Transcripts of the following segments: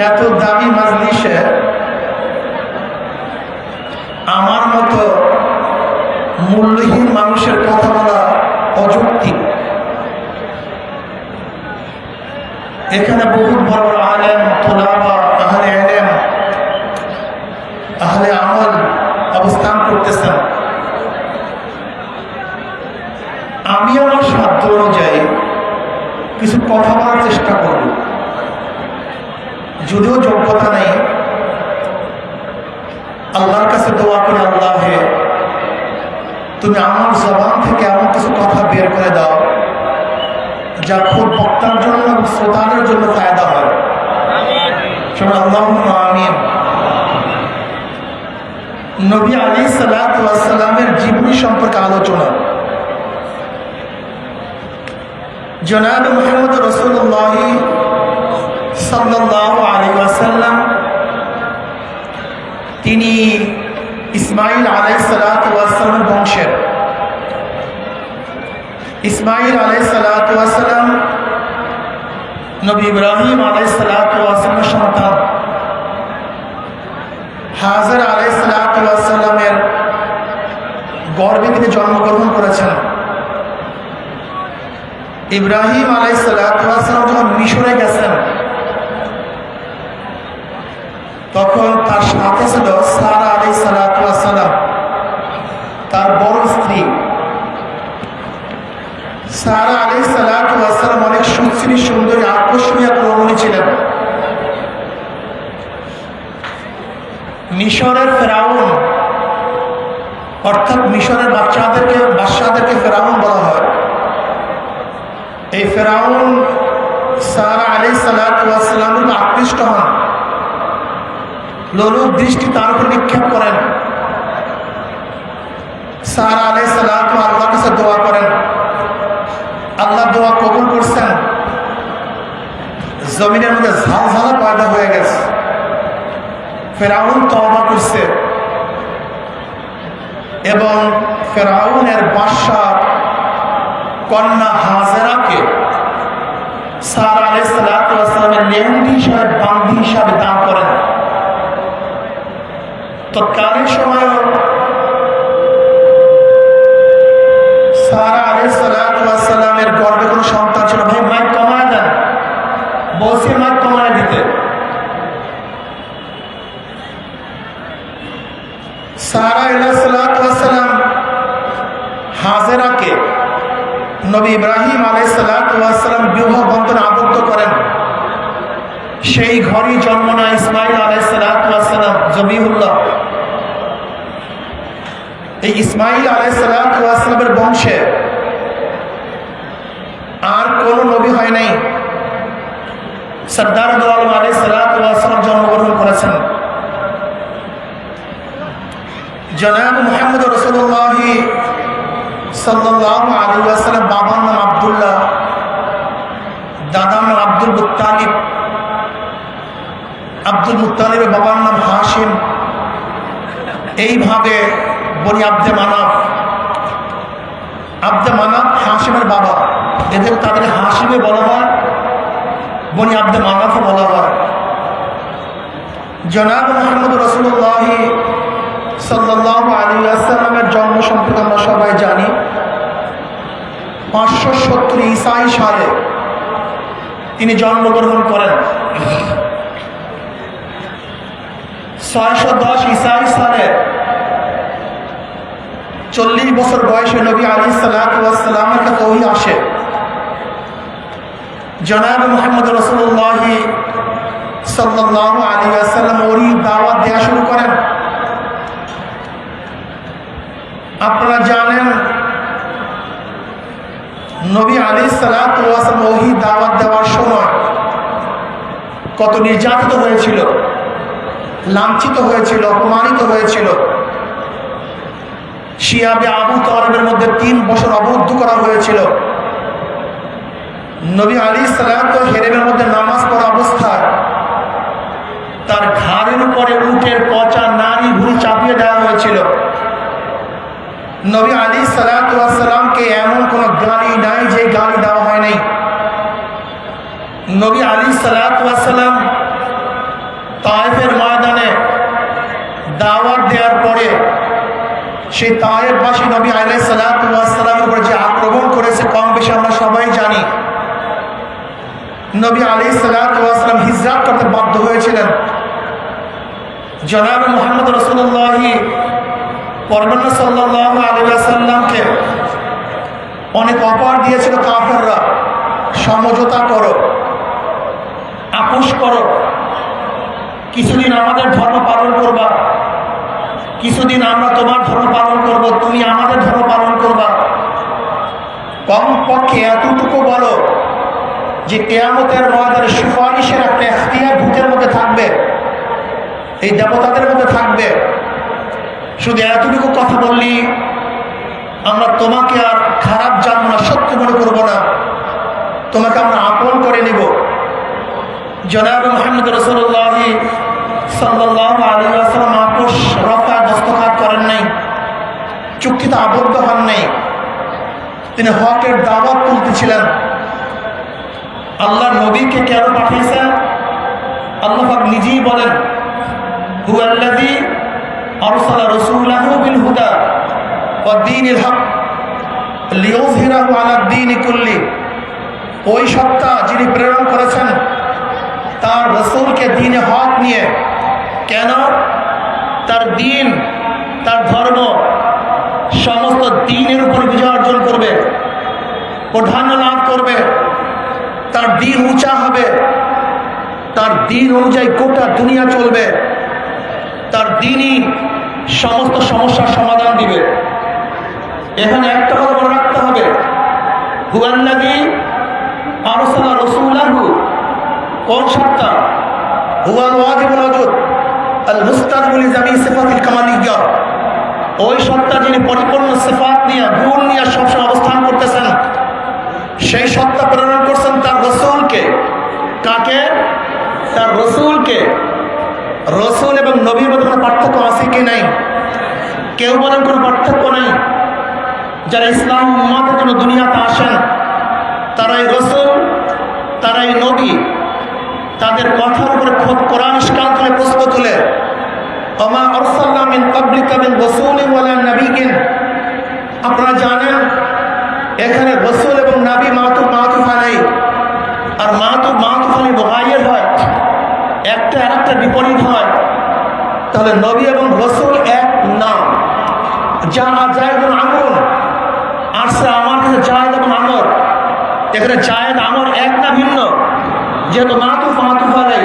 এত দামি মাজলিসে আমার মতো মূল্যহীন মানুষের কথা বলা অযৌক্তিক। এখানে বহু বড় বড় আলেম তোলাবা আহলে আলেম আহলে আমল অবস্থান করতেছেন আমি আমার সাধ্য অনুযায়ী কিছু কথা বলার চেষ্টা করব যদিও যোগ্যতা নেই আল্লাহর কাছে দোয়া করে আল্লাহ হে তুমি আমার জবান থেকে এমন কিছু কথা বের করে দাও যা খুব বক্তার জন্য এবং শ্রোতাদের জন্য ফায়দা হয়। সবাই আল্লাহ আমিন। নবী আলী সালাতামের জীবনী সম্পর্কে আলোচনা। জনাব মোহাম্মদ রসুল্লাহ সাল্লাহ আলী ওয়াসাল্লাম, তিনি ইসমাইল আলাই সালাতামের বংশের। ইসমাইল আলাই সালাতাম নবী ইব্রাহিম আলাই সালাতামের সন্তান হাজার আলাই সালাতামের গর্বে তিনি জন্মগ্রহণ করেছেন। ইব্রাহিম আলাই সালাতাম যখন মিশরে গেছেন তখন তার সাথে ছিল সারা আলাই সালাতাম তার বড় স্ত্রী সারা আলী সালাম অনেক সুশ্রী সুন্দরী আকর্ষণীয় প্রমণী ছিলেন মিশরের ফেরাউন, অর্থাৎ মিশরের বাচ্চাদেরকে বাচ্চাদেরকে ফেরাউন বলা হয়। এই ফেরাউন সারা আলী সালামের আকৃষ্ট হন। লোলুপ দৃষ্টি তার উপর নিক্ষেপ করেন। সারা আলী সালাম আল্লাহ কাছে দোয়া করেন। আল্লাহ দোয়া কবুল করছেন। জমিনের মধ্যে ঝালঝালা পয়দা হয়ে গেছে। ফেরাউন তবা করছে। এবং ফেরাউনের বাদশাহ কন্যা হাজেরাকে সার আলাই সালামের নেহন্দি হিসাবে বান্ধি হিসাবে দান করেন। তৎকালীন সময় সারা আলাই সালামের গর্বে কোনো সন্তান ছিল ভাই, মাইক কমায় দেন। বসে মাইক কমায় দিতে সারা সালাম হাজেরাকে নবী ইব্রাহিম আলাই সালাম বিবাহ বন্ধনে আবদ্ধ করেন। সেই ঘরই জন্ম নেয় ইসমাইল আলাই সালাম জবিহুল্লাহ এই ইসমাইল আলাই সালামের বংশে আর কোন নবী হয় নাই। সর্দার দোয়াল আলাই সালাম জন্মগ্রহণ করেছেন। জনাব সাল্লাহ আলী বাবার নাম আবদুল্লাহ, দাদার নাম আব্দুল মুতালিব আব্দুল মুতালিবের বাবার নাম হাসিম এইভাবে বনি আব্দে মানাফ আব্দে মানাফ হাসিমের বাবা। এদের তাদের হাসিমে বলা হয়, বনি আব্দে মানাফও বলা হয়। জনাব মোহাম্মদ রসুল্লাহ সাল্লাহ আলী আসসালামের জন্ম সম্পর্কে আমরা সবাই জানি। পাঁচশো সত্তর ইসাই সালে তিনি জন্মগ্রহণ করেন। ছয়শো দশ ইসাই সালে চল্লিশ বছর বয়সে নবী আলী সালাতামের কাছে ওই আসে। জনাব মোহাম্মদ রসুল্লাহ সাল্লাহ আলী আসাল্লাম ওরই দাওয়াত দেওয়া শুরু করেন। আপনারা জানেন নবী আলী সালাম ওহি দাওয়াত দেওয়ার সময় কত নির্যাতিত হয়েছিল, লাঞ্ছিত হয়েছিল, অপমানিত হয়েছিল। শিয়াবে আবু তরবের মধ্যে তিন বছর অবরুদ্ধ করা হয়েছিল। নবী আলী সালাম হেরেমের মধ্যে নামাজ পড়া অবস্থায় তার ঘাড়ের উপরে উটের পচা নারী ভুড়ি চাপিয়ে দেওয়া হয়েছিল। নবী আলী সালাতামকে এমন কোনো গালি নাই যে গালি দেওয়া হয় নাই। নবী আলী সালাতাম তায়েফের ময়দানে দাওয়াত দেওয়ার পরে সেই তায়েফবাসী নবী আলাই সালাতামের উপরে যে আক্রমণ করেছে, কম বেশি আমরা সবাই জানি। নবী আলী সালাতাম হিজরাত করতে বাধ্য হয়েছিলেন। জনাব মোহাম্মদ রসুল্লাহি পরবন্না সাল্লাহ আলী আসাল্লামকে অনেক অপার দিয়েছিল কাফেররা। সমঝোতা করো। আপোষ করো। কিছুদিন আমাদের ধর্ম পালন করবা। কিছুদিন আমরা তোমার ধর্ম পালন করব, তুমি আমাদের ধর্ম পালন করবা। কমপক্ষে এতটুকু বলো যে কেয়ামতের ময়দানের সুপারিশের একটা এখতিয়ার ভূতের মধ্যে থাকবে। এই দেবতাদের মধ্যে থাকবে। শুধু এতটুকু কথা বললি আমরা তোমাকে আর খারাপ জানব না, সত্য মনে করব না। তোমাকে আমরা আপন করে নিব। জনাব মোহাম্মদ রসুল্লাহি সাল্লাহ আলী আসসালাম আপোষ রফা দস্তখাত করেন নাই, চুক্তিতে আবদ্ধ হন নাই। তিনি হকের দাওয়াত তুলতেছিলেন। আল্লাহ নবীকে কেন পাঠিয়েছেন? আল্লাহ নিজেই বলেন, হুয়াল্লাযী আরসালা রাসূলাহু বিল হুদা। দীনিল হক। লিইয়ুযহিরাহু আলা দীনি কুল্লি। ওই সত্তা যিনি প্রেরণ করেছেন, তার রসুলকে দিনে হক নিয়ে। কেন? তার দিন, তার ধর্ম সমস্ত দিনের উপর বিজয় অর্জন করবে, প্রাধান্য লাভ করবে। তার দিন উঁচা হবে। তার দিন অনুযায়ী গোটা দুনিয়া চলবে। তার দিনই সমস্ত সমস্যার সমাধান দিবে। এখানে একটা কথা মনে রাখতে হবে। হুয়াল্লাদি আরসালা রসুলাহু, কোন সত্তা? হুয়াল ওয়াজিবুল ওয়াজুদ আল মুস্তাজবুল জামি সিফাতিল কামালিয়্যা। ওই সত্তা যিনি পরিপূর্ণ সিফাত নিয়ে, গুণ নিয়ে সবসময় অবস্থান করতেছেন, সেই সত্তা প্রেরণ করছেন তার রসুলকে। কাকে? তার রসুলকে। রসুল এবং নবীর মধ্যে কোনো পার্থক্য আছে কি নাই? কেউ বলেন কোনো পার্থক্য নাই। যারা ইসলাম উম্মাদের জন্য দুনিয়াতে আসেন তারাই রসুল, তারাই নবী, তাদের কথার উপরে খোদ কোরআন ইস্কাল তুলে প্রশ্ন তুলে অমা অরসাল্লাহ মিন পাবলিকা মিন রসুল নবীগিন আপনারা জানেন, এখানে রসুল এবং নাবি মাতুব মাতুফ আলাই আর মাতুব মাতুফ আলী বহাইয়ের হয়, একটা আর একটা বিপরীত হয়। তাহলে নবী এবং রসুল এক নাম যা জায়দ আমর আসছে আমার কাছে জায়দ এবং আমর। এখানে জায়দ, আমর এক না ভিন্ন। যেহেতু মাতুফ মাতুফ আলাই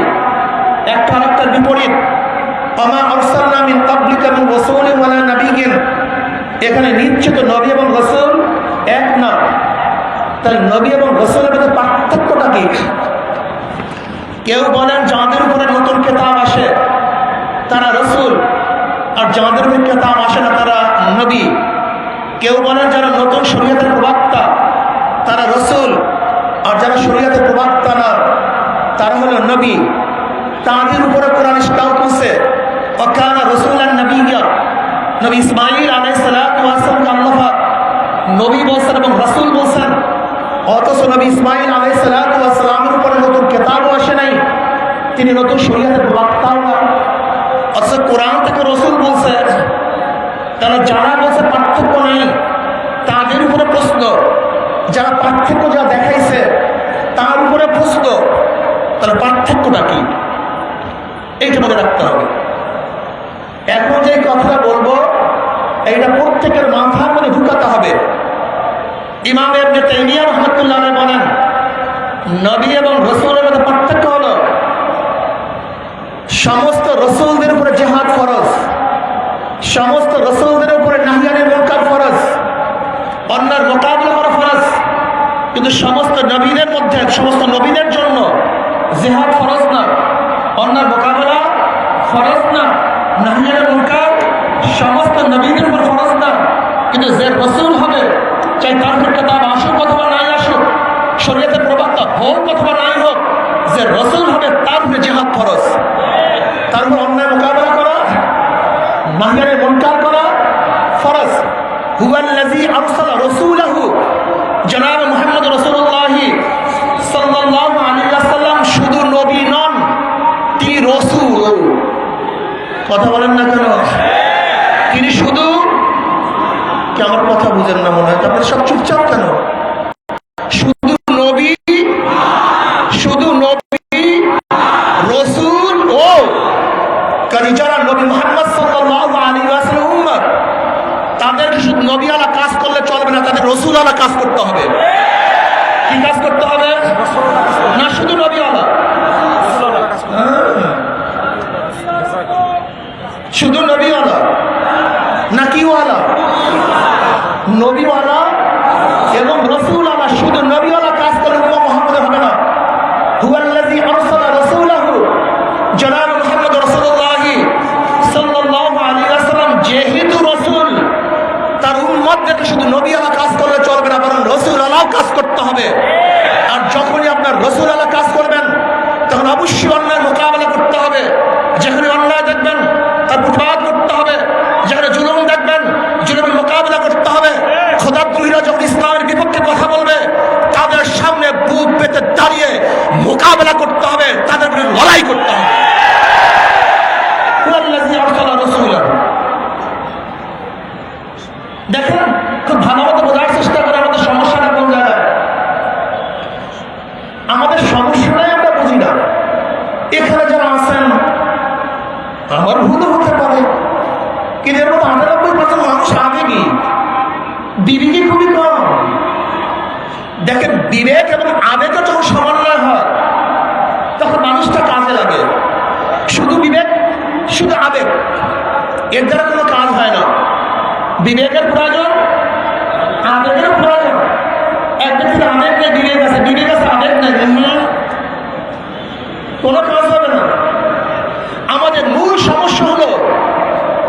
একটা আর একটার বিপরীত। অমা অরসাল্লাহ মিন পাবলিক এবং রসুল ওয়ালা নবীগিন এখানে নিশ্চিত নবী এবং রসুল এক না। তাহলে নবী এবং রসুলের মধ্যে পার্থক্যটা কি? কেউ বলেন যাদের উপরে নতুন কেতাব আসে, তারা রসুল। আর যাদের উপরে কেতাব আসে না, তারা নবী। কেউ বলেন যারা নতুন শরীয়তের প্রবক্তা, তারা রসুল, আর যারা শরীয়তের প্রবক্তা না, তারা হলো নবী। তাদের উপরে কোরআন ইস্তাও করছে। অকানা রসুল আর নবী নবী ইসমাইল আলাই সালামকে আল্লাহ নবী বলছেন এবং রসুল বলছেন, অথচ নবী ইসমাইল আলাই সালামের উপরে নতুন কেতাবও আসে নাই। তিনি নতুন শরীয়তের বক্তাও না। অথচ কোরআন থেকে রসুল বলছে তারা যারা বলছে পার্থক্য নেই, তাদের উপরে প্রশ্ন। যারা পার্থক্য যা দেখাইছে, তার উপরে প্রশ্ন তাহলে পার্থক্যটা কি? এইটা মনে রাখতে হবে। এখন যে কথাটা বলব, এইটা প্রত্যেকের মাথার মধ্যে ঢুকাতে হবে। ইমাম এমনি তাইমিয়া রহমতুল্লাহ বলেন, নবী এবং রসুলের মধ্যে পার্থক্য হলো, সমস্ত রসুলদের উপরে জেহাদ ফরজ। সমস্ত রসুলদের উপরে নাহিয়ানের মোকাব ফরজ, অন্যার মোকাবিলা করা ফরজ। কিন্তু সমস্ত নবীদের মধ্যে, সমস্ত নবীদের জন্য জেহাদ ফরজ না, অন্যার মোকাবেলা ফরজ না, নাহিয়ানের মোকাব সমস্ত নবীদের উপর ফরজ না। কিন্তু যে রসুল হবে, চাই তার উপর কেতাব আসুক অথবা নাই আসুক শরীয়তের প্রবক্তা হোক অথবা নাই হোক যে রসুল হবে তার উপরে জেহাদ ফরজ তার উপর অন্যায় মোকাবেলা করা নাহিয়ানের মনকার করা ফরজ হুয়াল্লাজি আরসালা রসুলাহু জনাব মুহাম্মদ রসুল্লাহি সাল্লাল্লাহু আলাইহি ওয়াসাল্লাম শুধু নবী নন তিনি রসুল কথা বলেন না কেন তিনি শুধু কি আমার নাম মনে হয়। আপনার সব চুপচাপ কেন শুধু নবী শুধু নবী রসুল ও কাজী যারা নবী মোহাম্মদ সাল্লাল্লাহু আলাইহি ওয়াসাল্লাম উম্মত তাদেরকে শুধু নবী আলা কাজ করলে চলবে না তাদের রসুল আলা কাজ করতে হবে কি কাজ করতে হবে না শুধু নবী আলা শুধু নবীওয়ালা না কিওয়ালা নবীওয়ালা এবং রসুলওয়ালা শুধু নবীওয়ালা কাজ করলে উম্মা মুহাম্মদের হবে না হুয়াল্লাযী আরসালা রাসূলাহু জনাব মুহাম্মদ রাসূলুল্লাহ সাল্লাল্লাহু আলাইহি ওয়াসাল্লাম যেহেতু রাসূল তার উম্মতদেরকে শুধু নবীওয়ালা কাজ করলে চলবে না বরং রসুলওয়ালাও কাজ করতে হবে। আর যখনই আপনার রসুল আলা কাজ করবেন, তখন অবশ্যই অন্যায় মোকাবেলা করতে হবে। যেখানে অন্যায় দেখবেন, তার প্রতিবাদ করতে হবে। যেখানে জুলুম দেখবেন, জুলুমের মোকাবেলা করতে হবে। খোদাদ্রোহীরা যখন ইসলামের বিপক্ষে কথা বলবে, তাদের সামনে বুক পেতে দাঁড়িয়ে মোকাবেলা করতে হবে, তাদের লড়াই করতে হবে হুয়াল্লাযী আরসালা রাসূলাহু। দেখেন খুব ভালো মতো বোঝার চেষ্টা করে আমাদের সমস্যাটা কোন জায়গায় আমাদের সমস্যাটাই আমরা বুঝি না এখানে যারা আছেন আমার ভুলও হতে পারে কিন্তু এর মধ্যে আটানব্বই পার্সেন্ট মানুষ আবেগী বিবেকই খুবই কম দেখেন বিবেক এবং আবেগের যখন সমন্বয় হয় তখন মানুষটা কাজে লাগে শুধু বিবেক শুধু আবেগ এর দ্বারা কোনো কাজ হয় না। বিবেকের প্রয়োজন আবেগের প্রয়োজন এক ব্যক্তির আবেগ নেই বিবেক আছে বিবেক আছে আবেগ নেই হুম, কোনো কাজ হবে না আমাদের মূল সমস্যা হলো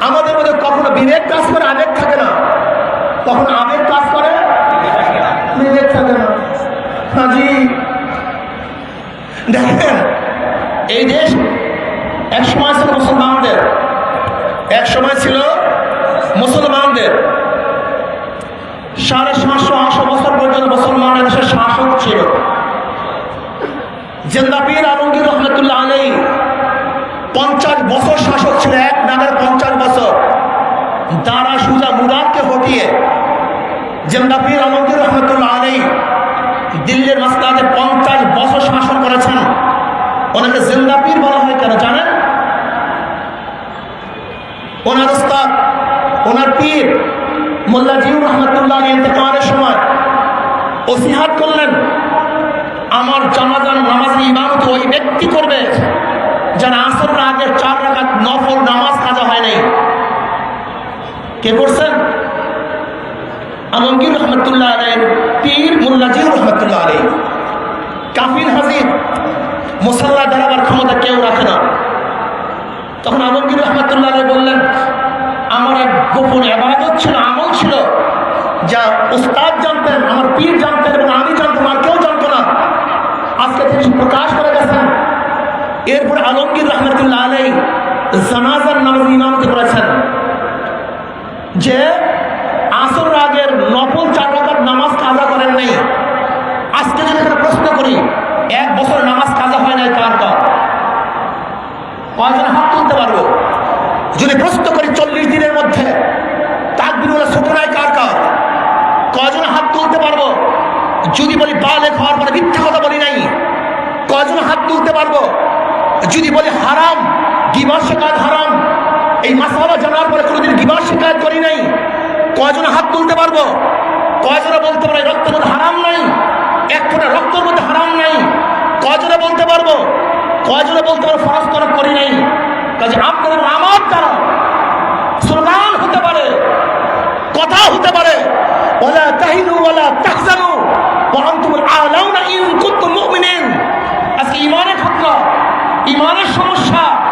আমাদের মধ্যে কখনো বিবেক কাজ করে আবেগ থাকে না কখনো আবেগ কাজ করে বিবেক থাকে না হাজি দেখেন এই দেশ এক সময় ছিল মুসলমানদের এক সময় ছিল মুসলমানদের সাড়ে সাতশো আটশো বছর পর্যন্ত মুসলমানের শাসক ছিল জেন্দাপীর আলমগীর রহমতুল্লাহ আলাই পঞ্চাশ বছর শাসক ছিল, এক নামের পঞ্চাশ বছর। দারা সুজা মুরাদকে হটিয়ে জেন্দাপীর আলমগীর রহমতুল্লাহ আলাই দিল্লির মাসলাতে পঞ্চাশ বছর শাসন করেছেন। ওনাকে জেন্দাপীর বলা হয় কেন জানেন? ওনার উস্তাদ, ওনার পীর মোল্লা জিউর রহমতুল্লাহ ইন্তেকালের সময় ওসিহাত করলেন। আমার জানাজান নামাজের ইমামত ওই ব্যক্তি করবে, যারা আসর আগের চার রাখাত নফল নামাজ কাজা হয় নাই। কে করছেন? আলমগীর রহমতুল্লাহ আলাই পীর মোল্লা জিউর রহমতুল্লাহ আলাই কাফির হাজির, মুসাল্লা দাঁড়াবার ক্ষমতা কেউ রাখে না। তখন আলমগীর রহমতুল্লাহ আলাই বললেন, আমার এক গোপন এবাদত ছিল, আমল ছিল, যা উস্তাদ জানতেন আমার পীর জানতেন এবং আমি জানতাম আর কেউ জানতো না আজকে তিনি প্রকাশ করে গেছেন এরপরে আলমগীর রহমতুল্লাহ আলাই জানাজার নামের ইমামতি করেছেন যে আসর আগের নফল চার রাকাত নামাজ কাজা করেন নাই। আজকে যদি এখানে প্রশ্ন করি, এক বছর নামাজ কাজা হয় নাই কার কার? কয়জন হাত তুলতে পারব? যদি প্রশ্ন করি চল্লিশ দিনের মধ্যে তাকবিরুল্লাহ ছোট নাই কার কার? কয়জন হাত তুলতে পারব? যদি বলি বালে খাওয়ার পরে মিথ্যা কথা বলি নাই কয়জন হাত তুলতে পারব? যদি বলি হারাম গিবার কাজ হারাম এই মাসালা জানার পরে কোনোদিন বিবাহ শিকায়ত করি নাই। কয়জন হাত তুলতে পারব? কয়জনে বলতে পারে রক্ত মধ্যে হারাম নাই? এক ফোটা রক্তের মধ্যে হারাম নাই। কয়জনে বলতে পারব? কয়জনে বলতে পারে ফরজ তরফ করি নাই? কাজে আপনাদের আমার দ্বারা স্লোগান হতে পারে কথা হতে পারে। ওলা তাহিনু ওলা তাহজানু। ওয়ান্তুমুল আলাউনা ইন কুনতুম মুমিনিন। আজকে ইমানের খতরা, ইমানের সমস্যা।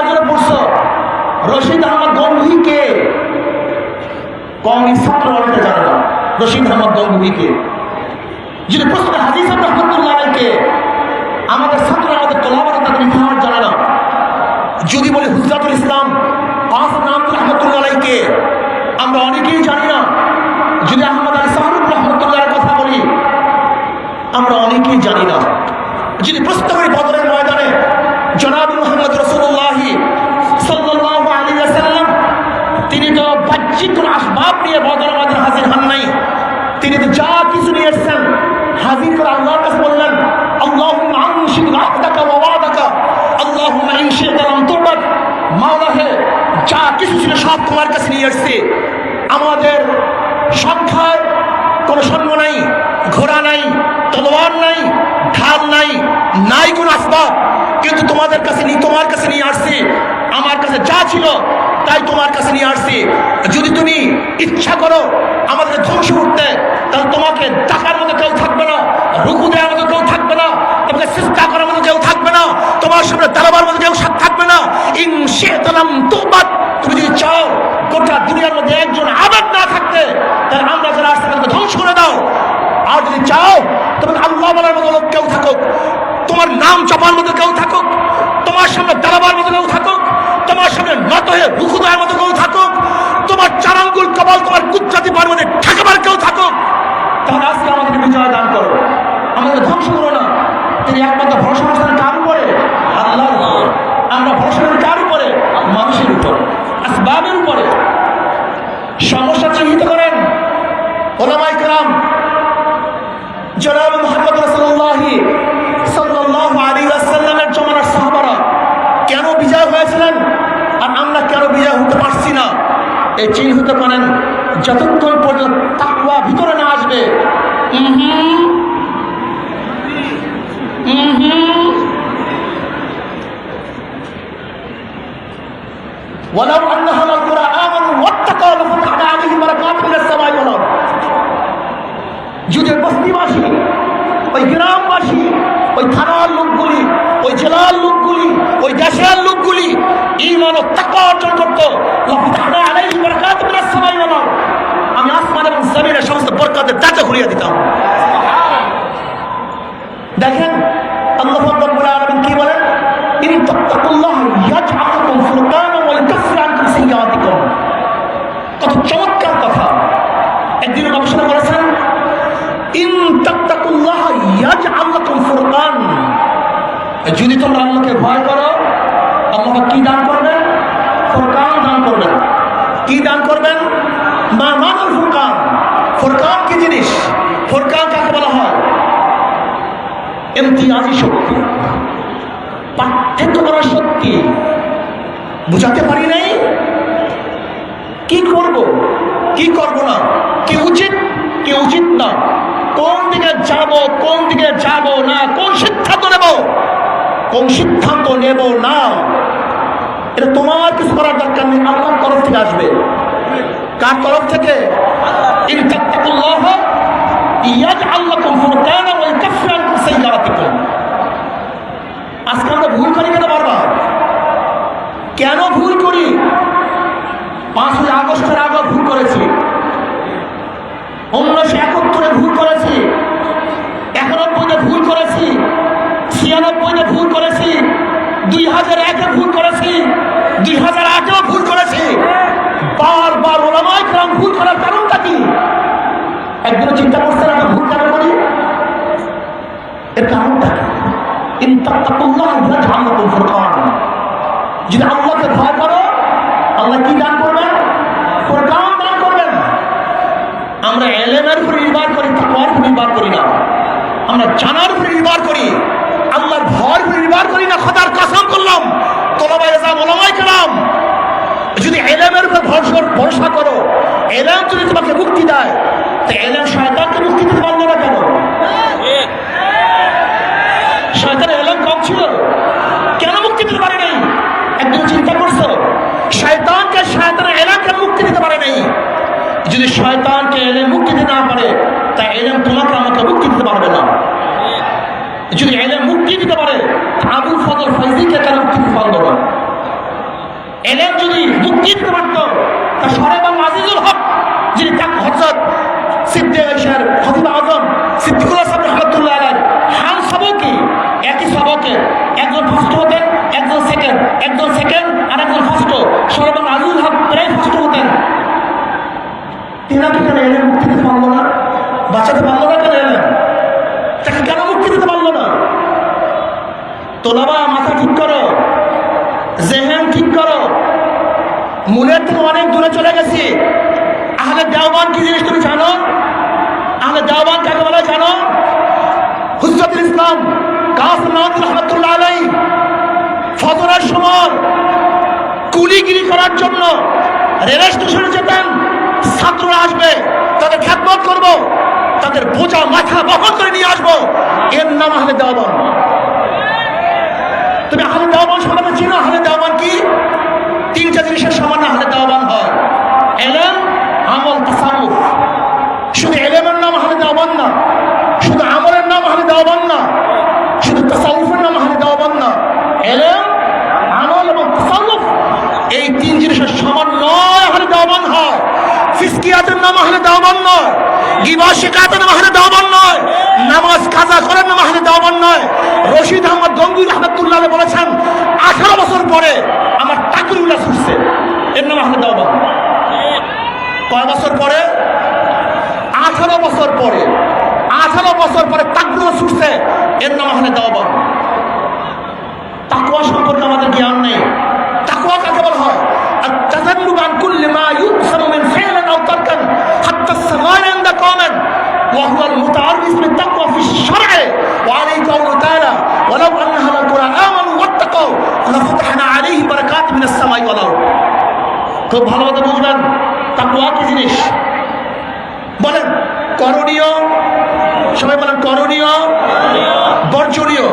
রশিদ আহমদ গঙ্গুহি কে কংগ্রেস ছাত্র অনেকে জানে রশিদ আহমদ গঙ্গুহি কে যদি প্রশ্ন হাজির সাহেব আমাদের ছাত্র আমাদের তোলাবার তাদের ইতিহাস জানে না। যদি বলি হুজরাতুল ইসলাম পাঁচ নাম রহমতুল্লাহ আমরা অনেকেই জানি না। যদি আহমদ আলী রহমতুল্লাহ কথা বলি, আমরা অনেকেই জানি না। যদি প্রশ্ন করি বদরের ময়দানে, জনাব মোহাম্মদ বাহ্যিক কোনো আসবাব নিয়ে বদর ময়দানে হাজির হন নাই। তিনি যা কিছু নিয়ে এসছেন হাজির করে আল্লাহর কাছে বললেন আনশিদ রাহদাকা ওয়া ওয়াদাকা, আল্লাহুম্মা ইন শি'তা লাম তুবাদ মাওলা হে, যা কিছু ছিল সব তোমার কাছে নিয়ে এসেছে। আমাদের সংখ্যায় কোনো সৈন্য নাই, ঘোড়া নাই, তলোয়ার নাই, ঢাল নাই নাই কোনো আসবাব। কিন্তু তোমাদের কাছে নিয়ে তোমার কাছে নিয়ে আসছি। আমার কাছে যা ছিল তাই তোমার কাছে নিয়ে আসছি। যদি তুমি ইচ্ছা করো আমাদের ধ্বংস করতে, তাহলে তোমাকে টাকার মতো কেউ থাকবে না, রুকু দেওয়ার মতো কেউ থাকবে না, তোমাকে চেষ্টা করার মতো কেউ থাকবে না, তোমার সামনে দাঁড়াবার মতো কেউ থাকবে না। ইন শেতালাম তোমার তুমি যদি চাও গোটা দুনিয়ার মধ্যে একজন আবেদ না থাকতে, তাহলে আমরা যারা আসতে তাদেরকে ধ্বংস করে দাও। আর যদি চাও তোমাকে আল্লাহ বলার মতো লোক কেউ থাকুক, তোমার নাম চাপার মতো কেউ থাকুক, তোমার সামনে দাঁড়াবার মতো কেউ থাকুক তোমার সামনে নত হয়ে রুখু দেওয়ার মতো কেউ থাকুক, তোমার চারাঙ্গুল কপাল, তোমার কুচ্চাতি পার মধ্যে ঠেকাবার কেউ থাকুক, তাহলে আজকে আমাদের বিজয় দান করো। আমাদের ধ্বংস করো না। তিনি একমাত্র ভরসা করছেন কার উপরে আল্লাহর উপরে। আমরা ভরসা করি কার উপরে মানুষের উপরে। আসবাবের উপরে। সমস্যা চিহ্নিত করেন ওলামাই কালাম জনাব মোহাম্মদ রসুল্লাহি সাল্লাল্লাহু আলাইহি ওয়াসাল্লামের জমানার সাহাবারা কেন বিজয় হয়েছিলেন আর আমরা কেন বিজয় হতে পারছি না এই চিহ্ন হতে পারেন যতক্ষণ পর্যন্ত তাকওয়া ভিতরে না আসবে উহুম, উহুম। ولو أن أهل القرى آمنوا واتقوا لفتحنا عليهم بركات من السماء والأرض যদি বস্তিবাসী ওই গ্রামবাসী ওই থানার লোকগুলি ওই জেলার লোকগুলি ওই দেশের লোকগুলি ইমান ও তাকওয়া বরকতের দাঁতে ঘুরিয়ে দিতাম দেখেন যদি তোমরা আল্লাহকে ভয় করো, আল্লাহ কি দান দান করবেন। কি দান করবেন মা মানুল ফুরকান ফুরকান কি জিনিস ফুরকান কাকে বলা হয় ইমতিয়াজি শক্তি। পার্থক্য করার শক্তি। বুঝাতে পারি নাই? কি করব? কি করব না? কি উচিত? কি উচিত না? কোন দিকে যাব, কোন দিকে যাব না? কোন সিদ্ধান্ত নেব? কোন সিদ্ধান্ত নেব না? এটা তোমার কিছু করার দরকার নেই। আল্লাহর তরফ থেকে আসবে। কার তরফ থেকে? ইন তাত্তাকুল্লাহ ইয়াজআল লাকুম ফুরকানা ওয়া ইউকাফির আনকুম সাইয়্যাতিকুম আজকে আমরা ভুল করি কেন বারবার কেন ভুল করি পাঁচই আগস্টের আগে ভুল করেছি উনিশশো একাত্তরে ভুল করেছি একানব্বইতে ভুল করেছি ছিয়ানব্বইতে ভুল করেছি দুই হাজার একে ভুল করেছি, দুই হাজার আটেও ভুল করেছি। বারবার ওলামাই গ্রাম ভুল করার কারণটা কি? একদিনও চিন্তা করছেন আমরা ভুল কেন করি? এর কারণটা কি? যদি আল্লাহকে ভয় করো, আল্লাহ কি দান করবেন? ফুরকান দান করবেন। আমরা এলেমের উপর নির্ভর করি, তাকওয়ার উপর নির্ভর করি না। আমরা জানার উপর নির্ভর করি। নির্ভর করি না, খোদার কসম করলাম। তোলাবাই রাজা ওলামাই কালাম যদি এলেমের উপর ভরসা ভরসা করো, এলেম যদি তোমাকে মুক্তি দেয়, তো এলেম শয়তানকে মুক্তি দিতে পারল না কেন? শয়তানের এলেম কম ছিল। কেন মুক্তি দিতে পারে নাই একদিন চিন্তা করছ? শয়তানকে, শয়তানের এলেমকে মুক্তি দিতে পারে নাই যদি শয়তানকে এলেম মুক্তি দিতে না পারে, তা এলেম তোমাকে, আমাকে মুক্তি দিতে পারবে না। যদি এলে মুক্তি দিতে পারে আবুল ফজল ফৈজিকে কেন মুক্তি দিতে পারল না? এলেম যদি মুক্তি জিততে পারত, তা সরেব আজিজুল হক, যিনি তাক হজরত সিদ্দিক আইসার খতিব আজম সিদ্দিকুল্লাহ সাহেব রহমতুল্লাহ আলাই হাল সবকে, একই সবকে, একজন ফার্স্ট হতেন একজন সেকেন্ড একজন সেকেন্ড, আর একজন ফার্স্ট সরেব আজিজুল হক প্রায় ফার্স্ট হতেন তিনাকে কেন এলেন মুক্তি দিতে পারল না বাঁচাতে পারল না কেন এলেন তাকে কেন মুক্তি দিতে পারল না তোলাবা, মাথা ঠিক করো। জেহেন ঠিক করো। মনের থেকে অনেক দূরে চলে গেছি। আহলে দেওবান কি জিনিস তুমি জানো? আহলে দেওবান কাকে বলে জানো? হুজরতুল ইসলাম নওয়াজ রহমতুল্লাহ আলাই সময় কুলিগিরি করার জন্য রেল স্টেশনে যেতেন ছাত্ররা আসবে, তাদের খ্যাতমত করব, তাদের বোঝা মাথা বহন করে নিয়ে আসব। এর নাম আহলে দেওয়ান তুমি আহলে দেওয়ান সম্বন্ধে চিনো আহলে দেওয়ান কি? তিনটা জিনিসের সমান আহলে দেওয়ান হয়। এলেম, আমল তাসাউফ শুধু এলেমের নাম আহলে দেওয়ান না, শুধু আমলের নাম আহলে দেওয়ান না, শুধু তাসাউফের নাম আহলে দেওয়ান না। এলেম, আমল এবং তাসাউফ এই তিন জিনিসের সমান নয় আহলে দেওয়ান হয়। ফিসকিয়াতের নাম আহলে দেওয়ান নয়। গিবা শিকাতের মাহারে দেওয়ান নয়। নামাজ কাজা করেন না মাহারে দেওয়ান নয়। রশিদ আহমদ গঙ্গুর আহমেদুল্লাহ বলেছেন, আঠারো বছর পরে আমার টাকুরুল্লাহ ছুটছে। এর নাম আহমেদ দেওয়ান কয় বছর পরে? আঠারো বছর পরে। আঠারো বছর পরে তাকগুলো ছুটছে, এর নাম আহমেদ দেওয়ান তাকুয়া সম্পর্কে আমাদের জ্ঞান নেই। তাকুয়া কাকে বলা হয়? حتى الصغار عند قوم وهو المتعرف بالتقوى في الشرع وعليه قوله تعالى ولو ان اهل القرى امنوا واتقوا لفتحنا عليهم بركات من السماء والارض খুব ভালো মতো বুঝবেন তাকুয়া কি জিনিস বলেন করণীয় সবাই বলেন করণীয় বর্জনীয়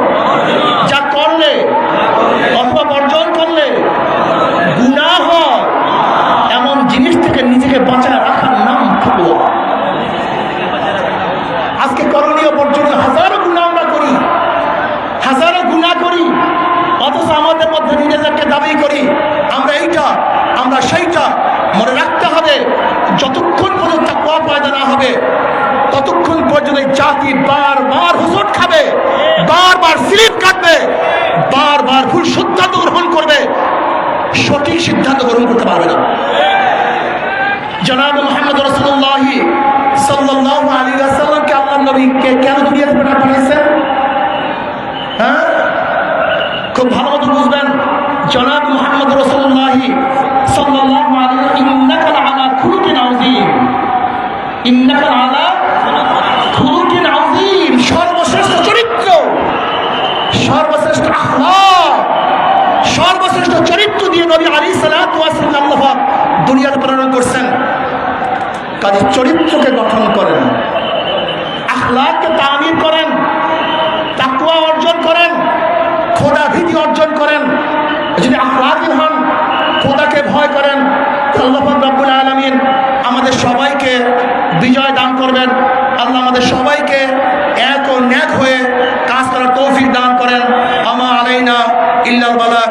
নবী আলী সালাম দুনিয়াতে প্রেরণ করছেন, কাজে চরিত্রকে গঠন করেন, আখলাককে তামির করেন তাকুয়া অর্জন করেন, খোদা ভীতি অর্জন করেন। যদি আখলাকি হন, খোদাকে ভয় করেন, আল্লাহ রব্বুল আলমিন আমাদের সবাইকে বিজয় দান করবেন। আল্লাহ আমাদের সবাইকে এক ও ন্যাক হয়ে কাজ করার তৌফিক দান করেন। আমা আলাইনা ইল্লাল বালাক।